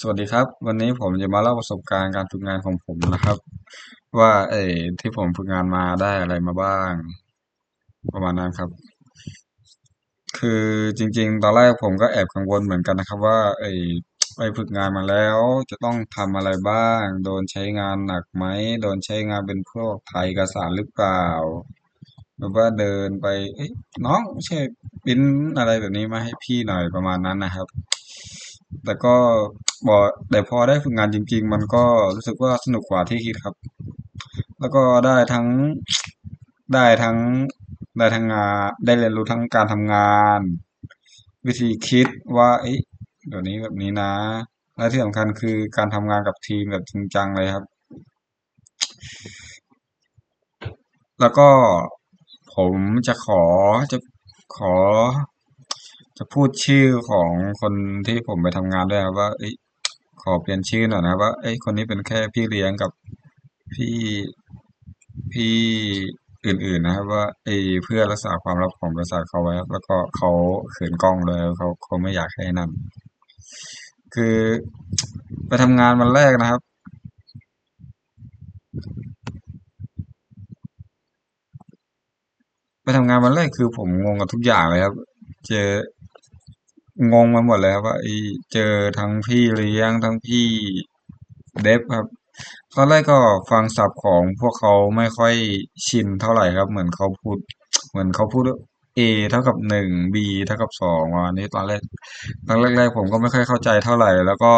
สวัสดีครับ วันนี้ผมจะมาเล่าประสบการณ์การฝึกงานของผมนะครับ ว่าเออที่ผมฝึกงานมาได้อะไรมาบ้าง ประมาณนั้นครับ คือจริง ๆ ตอนแรกผมก็แอบกังวลเหมือนกันนะครับ ว่าไอไปฝึกงานมาแล้ว จะต้องทำอะไรบ้าง โดนใช้งานหนักไหมโดนใช้งานเป็นพวกถ่ายเอกสารหรือเปล่าหรือว่าเดินไปเอน้องใช่ปิ้นอะไรแบบนี้มาให้พี่หน่อยประมาณนั้นนะครับแต่ก็ บอกแต่พอได้ฝึกงานจริง ๆ มันก็รู้สึกว่าสนุกกว่าที่คิดครับ แล้วก็ได้ทั้งได้ทั้งได้ทั้งงานได้เรียนรู้ทั้งการทำงาน วิธีคิดว่าเอ้ยเดี๋ยวนี้แบบนี้นะ และที่สำคัญคือการทำงานกับทีมแบบจริงจังเลยครับ แล้วก็ผมจะขอจะขอ จะพูดชื่อของคนที่ผมไปทำงานด้วยครับว่าเอ้ย ขอเปลี่ยนชื่อหน่อยนะว่าเอ้ยคนนี้เป็นแค่พี่เลี้ยงกับพี่พี่อื่นๆนะครับว่าเอ้เพื่อรักษาความลับของบริษัทเขาไว้ครับแล้วก็เขาเขินกล้องเลยเขาเขาไม่อยากให้นั่นคือไปทำงานวันแรกนะครับ ไปทำงานวันแรกคือผมงงกับทุกอย่างเลยครับ เจอ งงมาหมดเลยครับว่าไอ้เจอทั้งพี่เลี้ยงทั้งพี่เดฟครับตอนแรกก็ฟังศัพท์ของพวกเขาไม่ค่อยชินเท่าไหร่ครับ เหมือนเขาพูด เหมือนเขาพูด A เท่ากับหนึ่ง B เท่ากับสองประมาณนี้ตอนแรกตอนแรกๆผมก็ไม่ค่อยเข้าใจเท่าไหร่ แล้วก็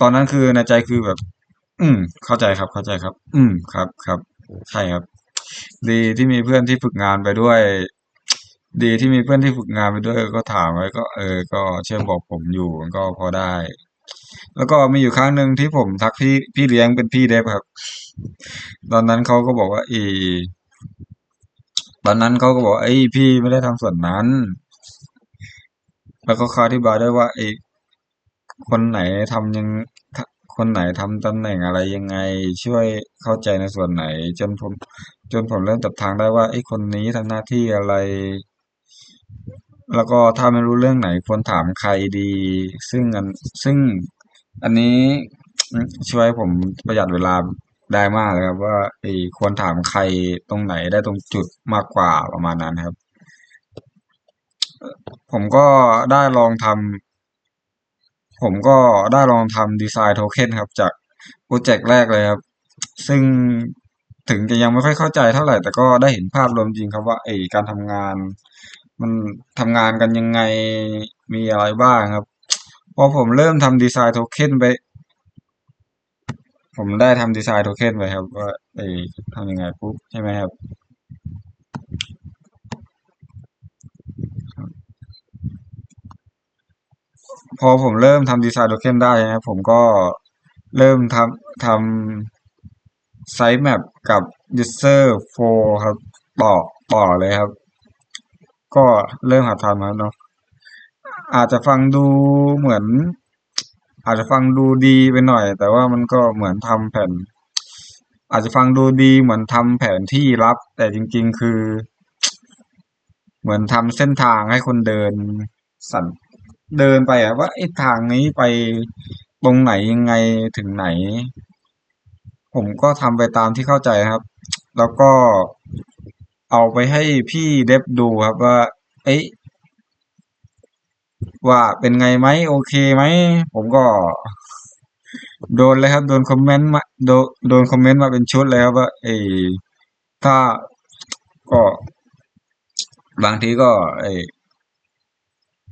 ตอนนั้นคือในใจคือแบบ อืม เข้าใจครับเข้าใจครับ อืมครับครับ ใช่ครับ ดีที่มีเพื่อนที่ฝึกงานไปด้วย ดีที่มีเพื่อนที่ฝึกงานไปด้วยก็ถามไว้ก็ เออ ก็ช่วยบอกผมอยู่ก็พอได้ แล้วก็มีอยู่ครั้งหนึ่งที่ผมทักพี่พี่เลี้ยงเป็นพี่เดฟครับ ตอนนั้นเขาก็บอกว่า อี ตอนนั้นเขาก็บอกไอ้พี่ไม่ได้ทำส่วนนั้น แล้วก็เขาอธิบายได้ว่าไอ้คนไหนทำยังคนไหนทำตำแหน่งอะไรยังไง ช่วยเข้าใจในส่วนไหน จนผม จนผมเริ่มจับทางได้ว่าไอ้คนนี้ทำหน้าที่อะไร แล้วก็ถ้าไม่รู้เรื่องไหนควรถามใครดี ซึ่งอันซึ่งอันนี้ช่วยผมประหยัดเวลาได้มากเลยครับ ว่าไอ้ควรถามใครตรงไหนได้ตรงจุดมากกว่าประมาณนั้นครับ ผมก็ได้ลองทำผมก็ได้ลองทำดีไซน์โทเค็นครับ จากโปรเจกต์แรกเลยครับ ซึ่งถึงจะยังไม่ค่อยเข้าใจเท่าไหร่ แต่ก็ได้เห็นภาพรวมจริงครับว่าไอ้การทำงาน มันทำงานกันยังไงมีอะไรบ้างครับ พอผมเริ่มทำดีไซน์โทเค็นไป ผมได้ทำดีไซน์โทเค็นไปครับว่าไอ้ทำยังไงปุ๊บใช่ไหมครับพอผมเริ่มทำดีไซน์โทเค็นได้นะครับผมก็เริ่มทำทำไซต์แมปกับ user flow ครับต่อต่อเลยครับ ก็เริ่มหัดทำแล้วเนาะอาจจะฟังดูเหมือน อาจจะฟังดูดีไปหน่อย แต่ว่ามันก็เหมือนทำแผ่นอาจจะฟังดูดีเหมือนทำแผนที่ลับ แต่จริง ๆ คือ เหมือนทำเส้นทางให้คนเดินสันเดินไปอะว่าไอ้ทางนี้ไปตรงไหนยังไงถึงไหน ผมก็ทำไปตามที่เข้าใจครับ แล้วก็ เอาไปให้พี่เดฟดูครับว่า เอ้ยว่าเป็นไงไหมโอเคไหม ผมก็ โดนเลยครับ โดนคอมเมนต์มาโดนโดนคอมเมนต์มาเป็นชุดเลยครับว่าไอ้ถ้าก็ บางทีก็ไอ้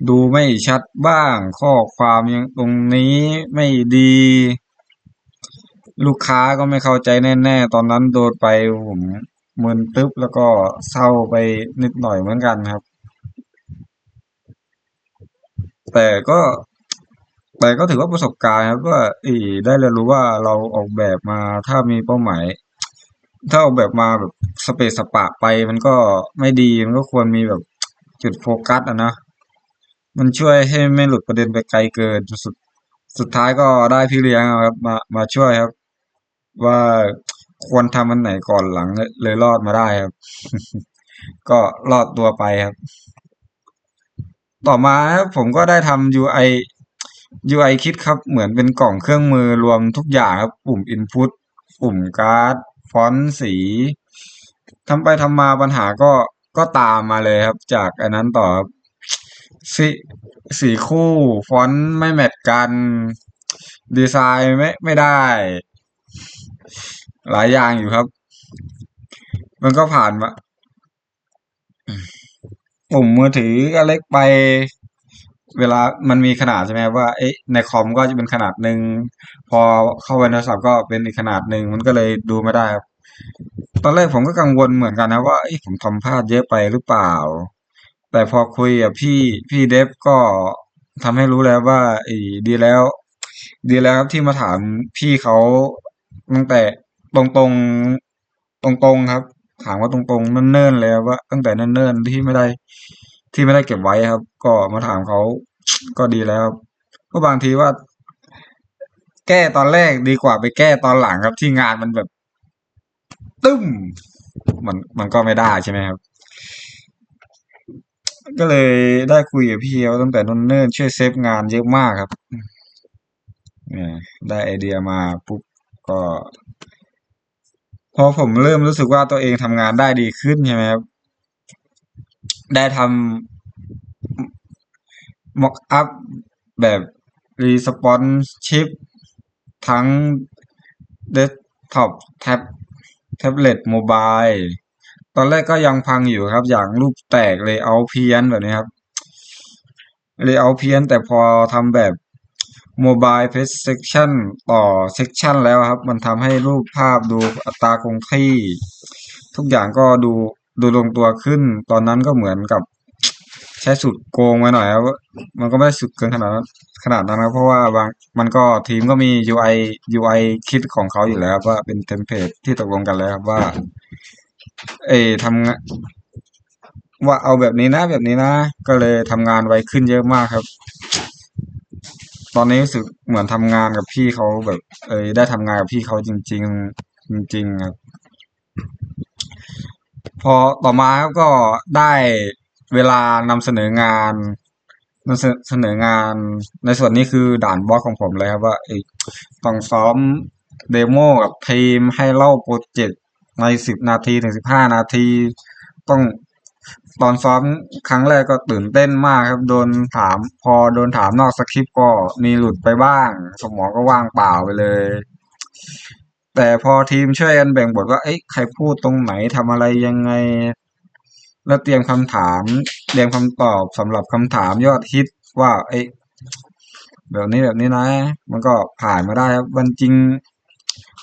ดูไม่ชัดบ้างข้อความยังตรงนี้ไม่ดี ลูกค้าก็ไม่เข้าใจแน่ ๆ ตอนนั้นโดนไปผม มึนตึ๊บแล้วก็เศร้าไปนิดหน่อยเหมือนกันครับ แต่ก็แต่ก็ถือว่าประสบการณ์ครับว่าอีได้เรียนรู้ว่าเราออกแบบมาถ้ามีเป้าหมาย ถ้าออกแบบมาแบบสเปซสปะไป มันก็ไม่ดีมันก็ควรมีแบบจุดโฟกัสอะนะมันช่วยให้ไม่หลุดประเด็นไปไกลเกินสุดสุดท้ายก็ได้พี่เลี้ยงครับ มามาช่วยครับ ว่า ควรทำอันไหนก่อนหลังเลยรอดมาได้ครับ ก็รอดตัวไปครับ ต่อมาครับผมก็ได้ทำ UI UI คิดครับ เหมือนเป็นกล่องเครื่องมือรวมทุกอย่างครับ ปุ่ม Input ปุ่มการ์ด ฟอนต์สีทำไปทำมาปัญหาก็ก็ตามมาเลยครับ จากอันนั้นต่อสีสีคู่ ฟอนต์ไม่แมทกัน ดีไซน์ไม่ไม่ได้ หลายอย่างอยู่ครับ มันก็ผ่านมาปุ่มมือถือก็เล็กไป เวลามันมีขนาดใช่ไหมว่าเอ๊ะในคอมก็จะเป็นขนาดหนึ่งพอเข้าไปในโทรศัพท์ก็เป็นอีกขนาดหนึ่งมันก็เลยดูไม่ได้ครับ ตอนแรกผมก็กังวลเหมือนกันนะว่าเอ๊ะผมทำพลาดเยอะไปหรือเปล่า แต่พอคุยกับพี่พี่เดฟก็ทำให้รู้แล้วว่าอ้ดีแล้ว ดีแล้วครับที่มาถามพี่เขาตั้งแต่ ตรงตรงตรงตรงๆครับ ถามว่าตรงตรงๆเนิ่นๆเลยว่าตั้งแต่เนิ่นๆที่ไม่ได้ ที่ไม่ได้เก็บไว้ครับ ก็มาถามเขาก็ดีแล้วครับเพราะบางทีว่า แก้ตอนแรกดีกว่าไปแก้ตอนหลังครับที่งานมันแบบ ตึ้ม มันมันก็ไม่ได้ใช่ไหมครับ ก็เลยได้คุยกับพี่เขาตั้งแต่นนเนิ่นๆช่วยเซฟงานเยอะมากครับเนี่ยได้ไอเดียมาปุ๊บก็ พอผมเริ่มรู้สึกว่าตัวเองทำงานได้ดีขึ้นใช่ไหมครับ ได้ทำ mock up แบบ responsive ทั้ง desktop tab แท็บเล็ตโมบายตอนแรกก็ยังพังอยู่ครับ อย่างรูปแตกเลยเอาเพี้ยนแบบนี้ครับเลยเอาเพี้ยนแต่พอทำแบบ โมบายเพ s เซ c ชันต่อเซ c ชันแล้วครับ มันทำให้รูปภาพดูอัตราคงที่ ทุกอย่างก็ดูดูลงตัวขึ้น ตอนนั้นก็เหมือนกับใช้สุดโกงมาหน่อยครับมันก็ไม่ได้สุดเกินขนาดนั้นขนาดนั้นครับเพราะว่าบางมันก็ทีมก็มี UI UI คิดของเขาอยู่แล้วว่าเป็นเทมเพลตที่ตกลงกันแล้วว่า เอทำงานว่าเอาแบบนี้นะแบบนี้นะ ก็เลยทำงานไวขึ้นเยอะมากครับ ตอนนี้รู้สึกเหมือนทำงานกับพี่เขาแบบ เออได้ทำงานกับพี่เขาจริง ๆ จริงๆครับพอต่อมาครับก็ได้เวลานำเสนองานนำเสนองานในส่วนนี้คือด่านบล็อกของผมเลยครับว่าเอ้ยต้องซ้อมเดโมกับทีมให้เล่าโปรเจกต์ในสิบนาทีถึงสิบห้านาที ต้อง ตอนซ้อมครั้งแรกก็ตื่นเต้นมากครับ โดนถาม พอโดนถามนอกสคริปต์ก็มีหลุดไปบ้าง สมองก็ว่างเปล่าไปเลย แต่พอทีมช่วยกันแบ่งบทว่า เอ้ยใครพูดตรงไหนทำอะไรยังไง แล้วเตรียมคำถามเตรียมคำตอบสำหรับคำถามยอดฮิตว่า เอ้ยแบบนี้แบบนี้นะ มันก็ผ่านมาได้ครับมันจริง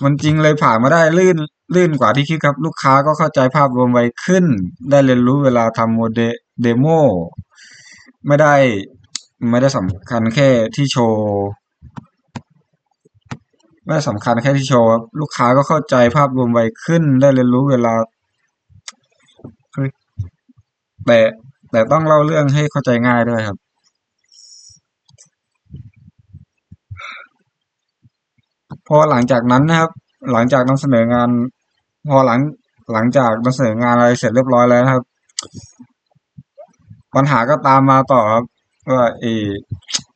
มันจริงเลยผ่านมาได้ลื่นลื่นกว่าที่คิดครับ ลูกค้าก็เข้าใจภาพรวมไวขึ้น ได้เรียนรู้เวลาทำโมเดเดโมไม่ได้ไม่ได้สำคัญแค่ที่โชว์ไม่ได้สำคัญแค่ที่โชว์ลูกค้าก็เข้าใจภาพรวมไวขึ้น ได้เรียนรู้เวลาแต่แต่ต้องเล่าเรื่องให้เข้าใจง่ายด้วยครับ พอหลังจากนั้นนะครับ หลังจากนำเสนองาน พอหลังหลังจากนำเสนองานอะไรเสร็จเรียบร้อยแล้วนะครับ ปัญหาก็ตามมาต่อครับว่าเอ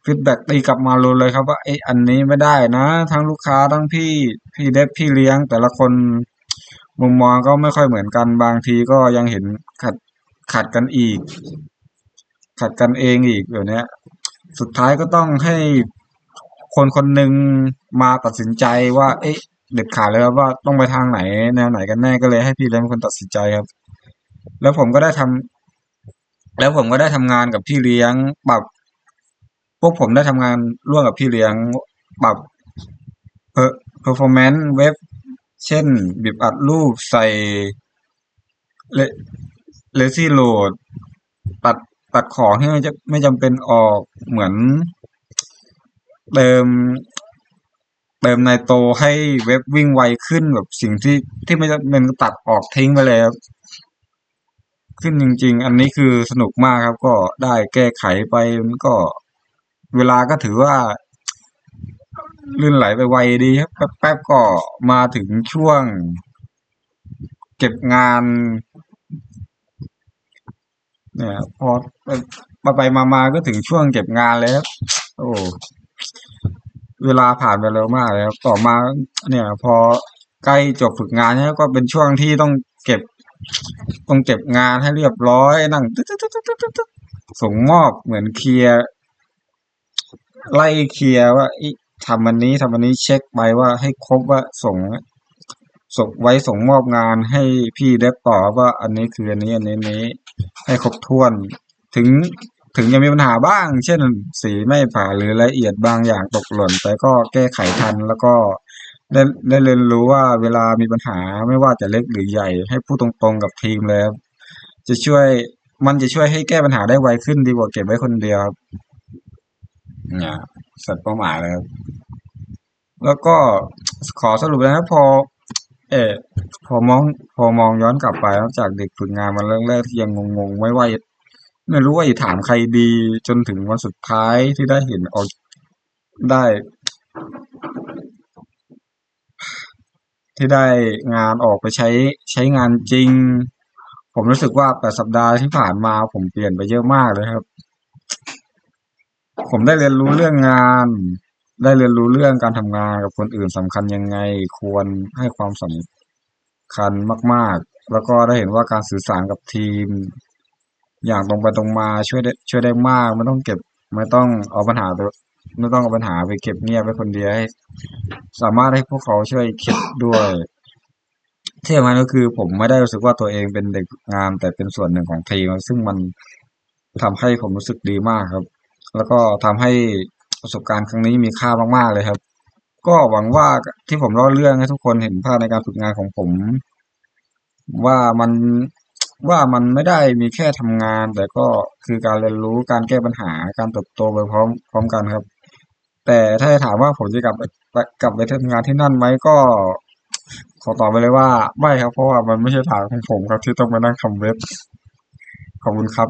ฟีดแบ็กตีกลับมาเลยครับว่าไออันนี้ไม่ได้นะ ทั้งลูกค้าทั้งพี่พี่เดฟพี่เลี้ยง แต่ละคนมุมมองก็ไม่ค่อยเหมือนกันบางทีก็ยังเห็นขัดขัดกันอีก ขัดกันเองอีกแบบเนี้สุดท้ายก็ต้องให้คนคนหนึ่ง มาตัดสินใจว่า เอ๊ะเด็ดขาดเลยครับว่าต้องไปทางไหนแนวไหนกันแน่ก็เลยให้พี่เลี้ยงเป็นคนตัดสินใจครับ แล้วผมก็ได้ทำแล้วผมก็ได้ทำงานกับพี่เลี้ยงปรับ พวกผมได้ทำงานร่วมกับพี่เลี้ยงปรับเพอ performance เว็บเช่นบีบอัดรูปใส่เลเลซี่โหลดตัดตัดของที่ไม่จะไม่จำเป็นออกเหมือน เติม เติมในโตให้เว็บวิ่งไวขึ้นแบบสิ่งที่ที่ไม่จำเป็นตัดออกทิ้งไปเลยครับขึ้นจริง ๆ อันนี้คือสนุกมากครับ ก็ได้แก้ไขไปมันก็เวลาก็ถือว่า ลื่นไหลไปไวดีครับแป๊บๆก็มาถึงช่วง เก็บงาน เนี่ยพอไปไปมาๆก็ถึงช่วงเก็บงานแล้ว โอ้ เวลาผ่านไปเร็วมากเลยครับต่อมาเนี่ย พอใกล้จบฝึกงานเนี่ยก็เป็นช่วงที่ต้องเก็บ ต้องเก็บงานให้เรียบร้อยนั่งส่งมอบเหมือนเคลียร์ไล่เคลียร์ว่าทำวันนี้ทำวันนี้เช็คไปว่าให้ครบว่าส่งส่งไว้ส่งมอบงานให้พี่เด็บต่อว่าอันนี้คืออันนี้อันนี้อันนี้ให้ครบถ้วน ถึง ถึงจะมีปัญหาบ้าง เช่น สีไม่ผ่าหรือรายละเอียดบางอย่างตกหล่น แต่ก็แก้ไขทันแล้วก็ได้ได้เรียนรู้ว่าเวลามีปัญหาไม่ว่าจะเล็กหรือใหญ่ให้พูดตรงๆกับทีมเลยครับจะช่วยมันจะช่วยให้แก้ปัญหาได้ไวขึ้นดีกว่าเก็บไว้คนเดียวครับเนี่ยสัตว์เป้าหมายเลยครับแล้วก็ขอสรุปนะครับพอ เออพอมองพอมองย้อนกลับไปนอกจากเด็กฝึกงานมาเรื่องแรกที่ยังงงๆไม่ว่า ไม่รู้ว่าจะถามใครดี จนถึงวันสุดท้ายที่ได้เห็นออกได้ ที่ได้งานออกไปใช้ใช้งานจริง ผมรู้สึกว่าแปดสัปดาห์ที่ผ่านมาผมเปลี่ยนไปเยอะมากเลยครับ ผมได้เรียนรู้เรื่องงาน ได้เรียนรู้เรื่องการทำงานกับคนอื่นสำคัญยังไง ควรให้ความสำคัญมาก ๆ แล้วก็ได้เห็นว่าการสื่อสารกับทีม อย่างตรงไปตรงมาช่วยได้ช่วยได้มากไม่ต้องเก็บไม่ต้องเอาปัญหาไปไม่ต้องเอาปัญหาไปเก็บเงียบไว้คนเดียวให้สามารถให้พวกเขาช่วยคิดด้วยที่สำคัญก็คือผมไม่ได้รู้สึกว่าตัวเองเป็นเด็กงาน แต่เป็นส่วนหนึ่งของทีมซึ่งมันทำให้ผมรู้สึกดีมากครับ แล้วก็ทำให้ประสบการณ์ครั้งนี้มีค่ามากๆเลยครับ ก็หวังว่าที่ผมเล่าเรื่องให้ทุกคนเห็นภาพในการฝึกงานของผม ว่ามัน ว่ามันไม่ได้มีแค่ทำงาน แต่ก็คือการเรียนรู้การแก้ปัญหาการเติบโตไปพร้อมพร้อมกันครับ แต่ถ้าจะถามว่าผมจะกลับกลับไปทำงานที่นั่นไหมก็ ขอตอบไปเลยว่าไม่ครับเพราะว่ามันไม่ใช่ทางของผมครับที่ต้องมานั่งทำเว็บขอบคุณครับ